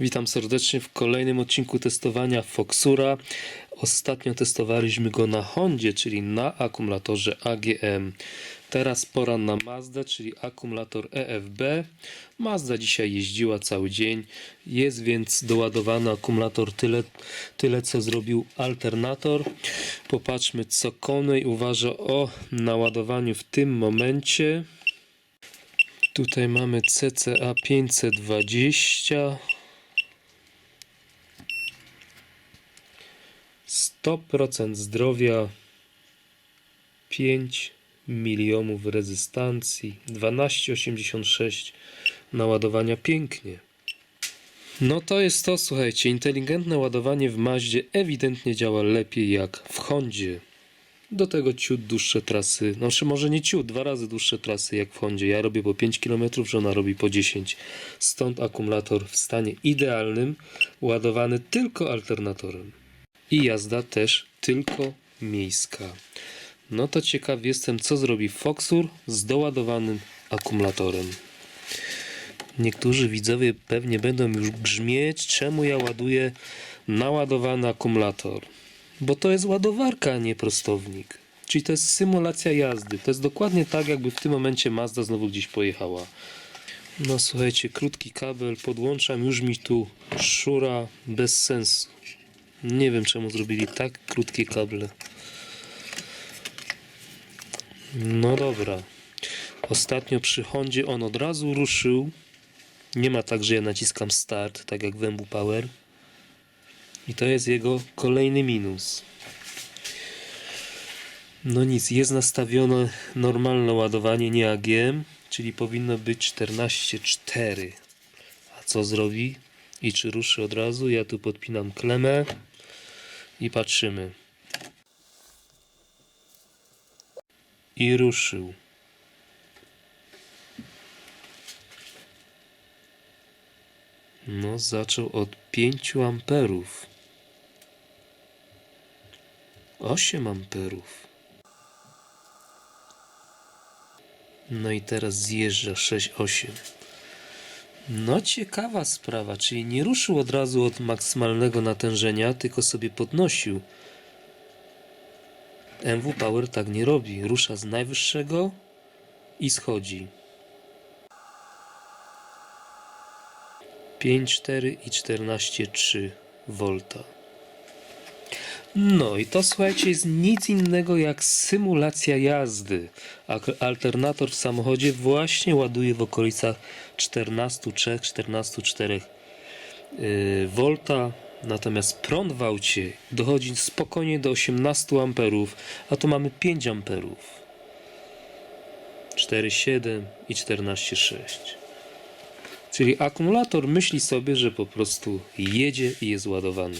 Witam serdecznie w kolejnym odcinku testowania Foxura. Ostatnio testowaliśmy go na Hondzie, czyli na akumulatorze AGM. Teraz pora na Mazdę, czyli akumulator EFB. Mazda dzisiaj jeździła cały dzień. Jest więc doładowany akumulator tyle, tyle co zrobił alternator. Popatrzmy co Conway uważa o naładowaniu w tym momencie. Tutaj mamy CCA 520. 100% zdrowia, 5 milionów rezystancji, 12,86 naładowania pięknie. No to jest to, słuchajcie, inteligentne ładowanie w Maździe ewidentnie działa lepiej jak w Hondzie. Do tego ciut dłuższe trasy, znaczy może nie ciut, dwa razy dłuższe trasy jak w Hondzie. Ja robię po 5 km, żona robi po 10. Stąd akumulator w stanie idealnym, ładowany tylko alternatorem i jazda też tylko miejska. No to ciekaw jestem, co zrobi Foxur z doładowanym akumulatorem. Niektórzy widzowie pewnie będą już grzmieć, czemu ja ładuję naładowany akumulator. Bo to jest ładowarka, a nie prostownik. Czyli to jest symulacja jazdy. To jest dokładnie tak, jakby w tym momencie Mazda znowu gdzieś pojechała. No słuchajcie, krótki kabel, podłączam, już mi tu szura bez sensu. Nie wiem czemu zrobili tak krótkie kable. No dobra. Ostatnio przy Hondzie on od razu ruszył. Nie ma tak, że ja naciskam start, tak jak w Power. I to jest jego kolejny minus. No nic, jest nastawione normalne ładowanie, nie AGM, czyli powinno być 14.4. A co zrobi? I czy ruszy od razu? Ja tu podpinam klemę i patrzymy. I ruszył. No, zaczął od 5 amperów. 8 amperów. No i teraz zjeżdża 6,8. No ciekawa sprawa, czyli nie ruszył od razu od maksymalnego natężenia, tylko sobie podnosił. MW Power tak nie robi. Rusza z najwyższego i schodzi. 5,4 i 14,3 V. No i to słuchajcie jest nic innego jak symulacja jazdy. Alternator w samochodzie właśnie ładuje w okolicach 14,3-14,4 yy, V. Natomiast prąd w aucie dochodzi spokojnie do 18 amperów, a tu mamy 5 amperów. 4,7 i 14,6. Czyli akumulator myśli sobie, że po prostu jedzie i jest ładowany.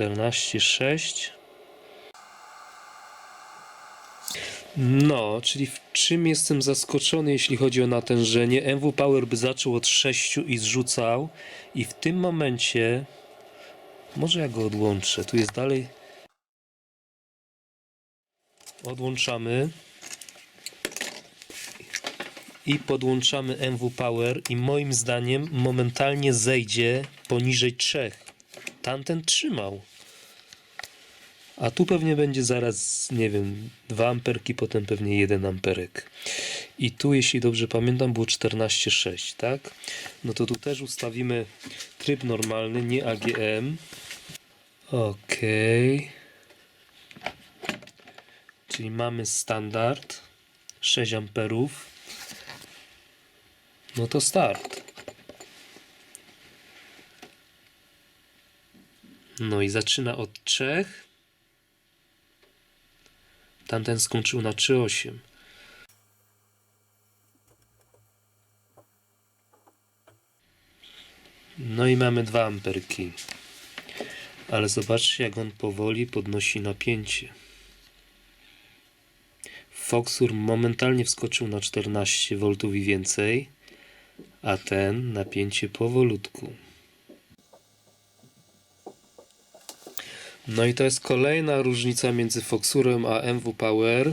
14,6. No, czyli w czym jestem zaskoczony, jeśli chodzi o natężenie? MW Power by zaczął od 6 i zrzucał, i w tym momencie, może ja go odłączę, tu jest dalej. Odłączamy i podłączamy MW Power, i moim zdaniem momentalnie zejdzie poniżej 3 tamten trzymał. A tu pewnie będzie zaraz, nie wiem, 2 amperki, potem pewnie 1 amperek. I tu, jeśli dobrze pamiętam, było 14,6, tak? No to tu też ustawimy tryb normalny, nie AGM. Ok. Czyli mamy standard 6 amperów. No to start. No i zaczyna od 3. Tamten skończył na 3,8. No i mamy 2 amperki. Ale zobaczcie, jak on powoli podnosi napięcie. Foxur momentalnie wskoczył na 14 V i więcej, a ten napięcie powolutku. No i to jest kolejna różnica między Foxurem a MW Power.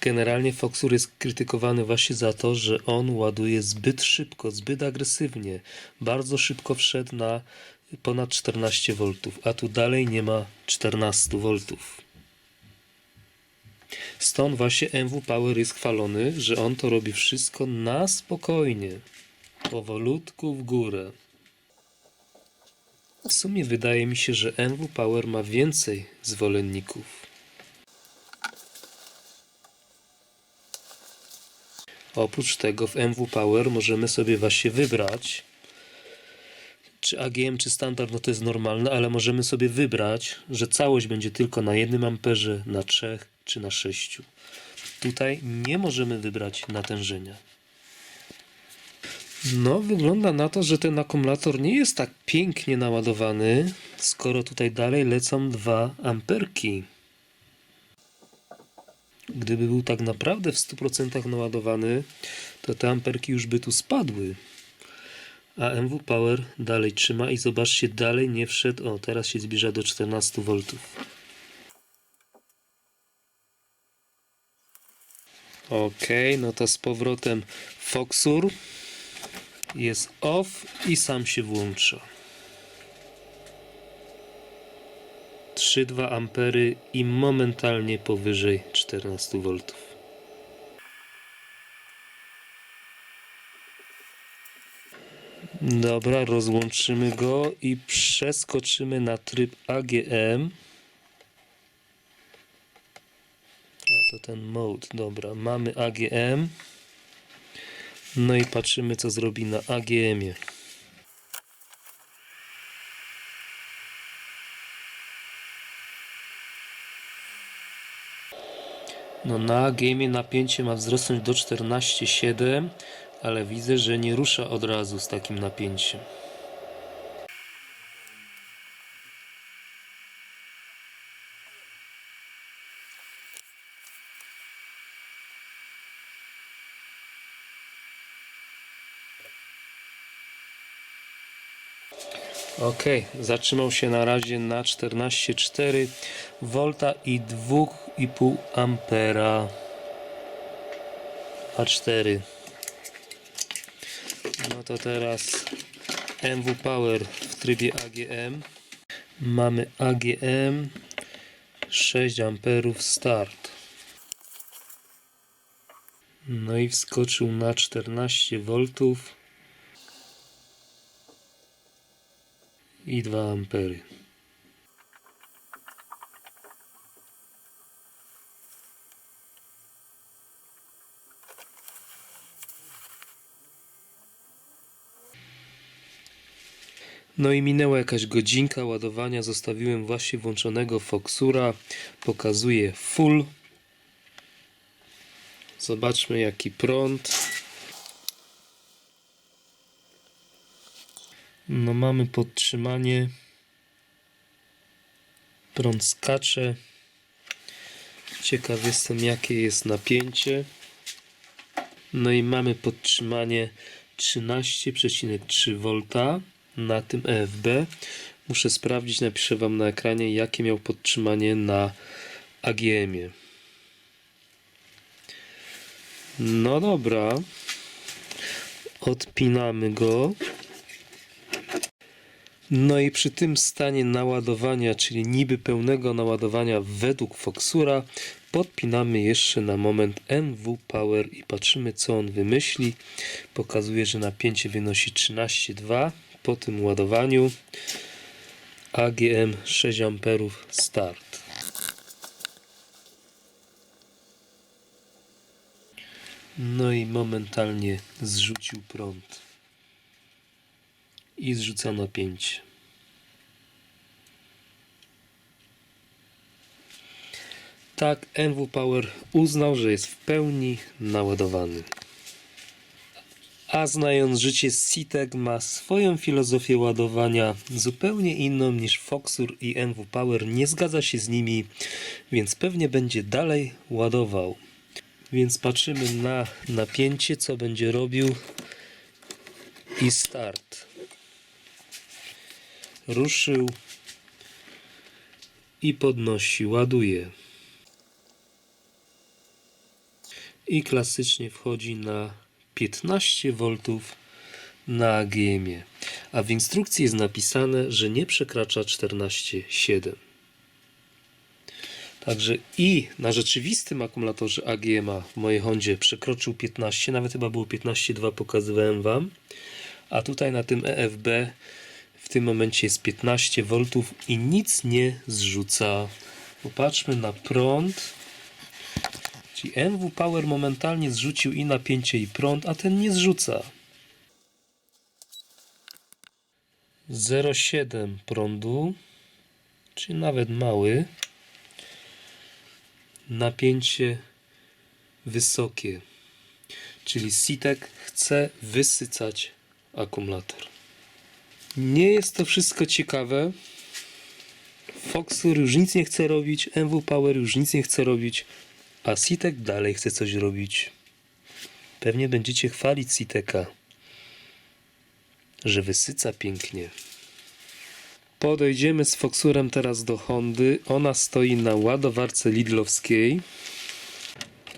Generalnie Foxur jest krytykowany właśnie za to, że on ładuje zbyt szybko, zbyt agresywnie. Bardzo szybko wszedł na ponad 14 V, a tu dalej nie ma 14 V. Stąd właśnie MW Power jest chwalony, że on to robi wszystko na spokojnie, powolutku w górę. W sumie wydaje mi się, że MW Power ma więcej zwolenników. Oprócz tego w MW Power możemy sobie właśnie wybrać, czy AGM, czy standard, no to jest normalne, ale możemy sobie wybrać, że całość będzie tylko na 1 amperze, na 3 czy na 6. Tutaj nie możemy wybrać natężenia. No, wygląda na to, że ten akumulator nie jest tak pięknie naładowany, skoro tutaj dalej lecą 2 amperki. Gdyby był tak naprawdę w 100% naładowany, to te amperki już by tu spadły. A MW Power dalej trzyma i zobaczcie, dalej nie wszedł. O, teraz się zbliża do 14 V. Ok, no to z powrotem Foxur jest off i sam się włącza. 3,2 ampery i momentalnie powyżej 14 V. Dobra, rozłączymy go i przeskoczymy na tryb AGM. A to ten mode, dobra. Mamy AGM. No i patrzymy, co zrobi na AGM-ie. No na AGM napięcie ma wzrosnąć do 14,7, ale widzę, że nie rusza od razu z takim napięciem. Ok, zatrzymał się na razie na 14,4 V i 2,5 ampera. A4. No to teraz MW Power w trybie AGM. Mamy AGM 6 amperów start. No i wskoczył na 14 V i 2 ampery. No i minęła jakaś godzinka ładowania. Zostawiłem właśnie włączonego Foxura. Pokazuje full. Zobaczmy jaki prąd. No mamy podtrzymanie. Prąd skacze. Ciekaw jestem jakie jest napięcie. No i mamy podtrzymanie 13,3 V na tym EFB. Muszę sprawdzić, napiszę Wam na ekranie jakie miał podtrzymanie na AGM-ie. No dobra. Odpinamy go. No i przy tym stanie naładowania, czyli niby pełnego naładowania według Foxura, podpinamy jeszcze na moment MW Power i patrzymy co on wymyśli. Pokazuje, że napięcie wynosi 13,2 po tym ładowaniu. AGM 6 amperów start. No i momentalnie zrzucił prąd i zrzuca napięcie. Tak, MW Power uznał, że jest w pełni naładowany. A znając życie Citek ma swoją filozofię ładowania zupełnie inną niż Foxur i MW Power. Nie zgadza się z nimi, więc pewnie będzie dalej ładował. Więc patrzymy na napięcie, co będzie robił i start ruszył i podnosi, ładuje. i klasycznie wchodzi na 15 V na AGM-ie. A w instrukcji jest napisane, że nie przekracza 14,7. Także i na rzeczywistym akumulatorze AGM-a w mojej Hondzie przekroczył 15, nawet chyba było 15,2 pokazywałem Wam. A tutaj na tym EFB w tym momencie jest 15 V i nic nie zrzuca. Popatrzmy na prąd. Czyli MW Power momentalnie zrzucił i napięcie i prąd, a ten nie zrzuca. 0,7 prądu, czyli nawet mały. Napięcie wysokie, czyli Sitek chce wysycać akumulator. Nie jest to wszystko ciekawe. Foxur już nic nie chce robić, MW Power już nic nie chce robić, a Sitek dalej chce coś robić. Pewnie będziecie chwalić Siteka, że wysyca pięknie. Podejdziemy z Foxurem teraz do Hondy. Ona stoi na ładowarce Lidlowskiej.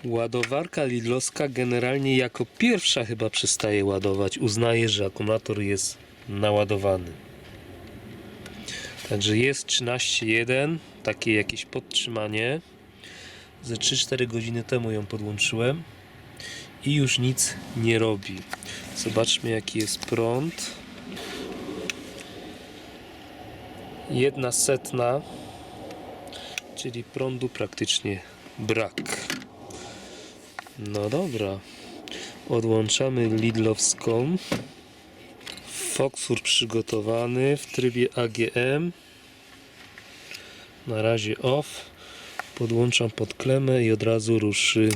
Ładowarka Lidlowska generalnie jako pierwsza chyba przestaje ładować. Uznaje, że akumulator jest naładowany. Także jest 13.1, takie jakieś podtrzymanie. Ze 3-4 godziny temu ją podłączyłem i już nic nie robi. Zobaczmy jaki jest prąd. Jedna setna, czyli prądu praktycznie brak. No dobra. Odłączamy Lidlowską. Foxur przygotowany w trybie AGM. Na razie off. Podłączam pod klemę i od razu ruszy.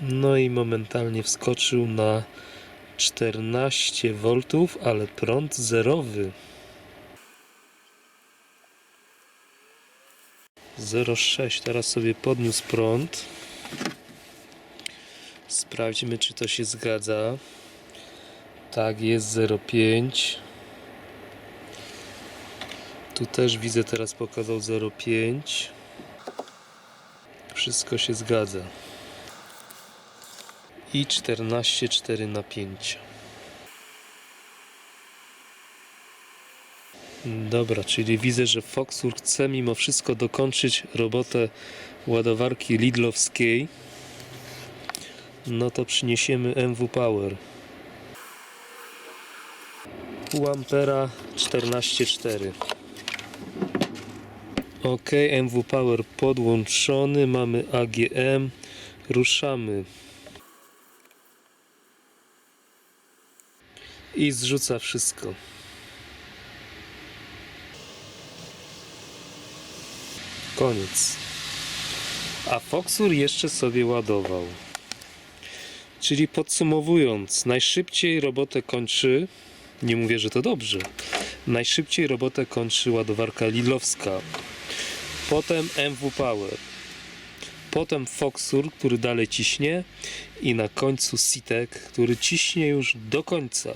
No i momentalnie wskoczył na 14 V, ale prąd zerowy. 0,6 teraz sobie podniósł prąd. Sprawdźmy, czy to się zgadza. Tak, jest 0,5. Tu też widzę, teraz pokazał 0,5. Wszystko się zgadza. I 14,4 napięcia. Dobra, czyli widzę, że Foxur chce mimo wszystko dokończyć robotę ładowarki Lidlowskiej. No to przyniesiemy MW Power. Pół ampera 14,4 Ok, MW Power podłączony, mamy AGM, ruszamy. I zrzuca wszystko. Koniec. A Foxur jeszcze sobie ładował. Czyli podsumowując, najszybciej robotę kończy, nie mówię, że to dobrze, najszybciej robotę kończy ładowarka Lidlowska, potem MW Power, potem Foxur, który dalej ciśnie i na końcu Sitek, który ciśnie już do końca.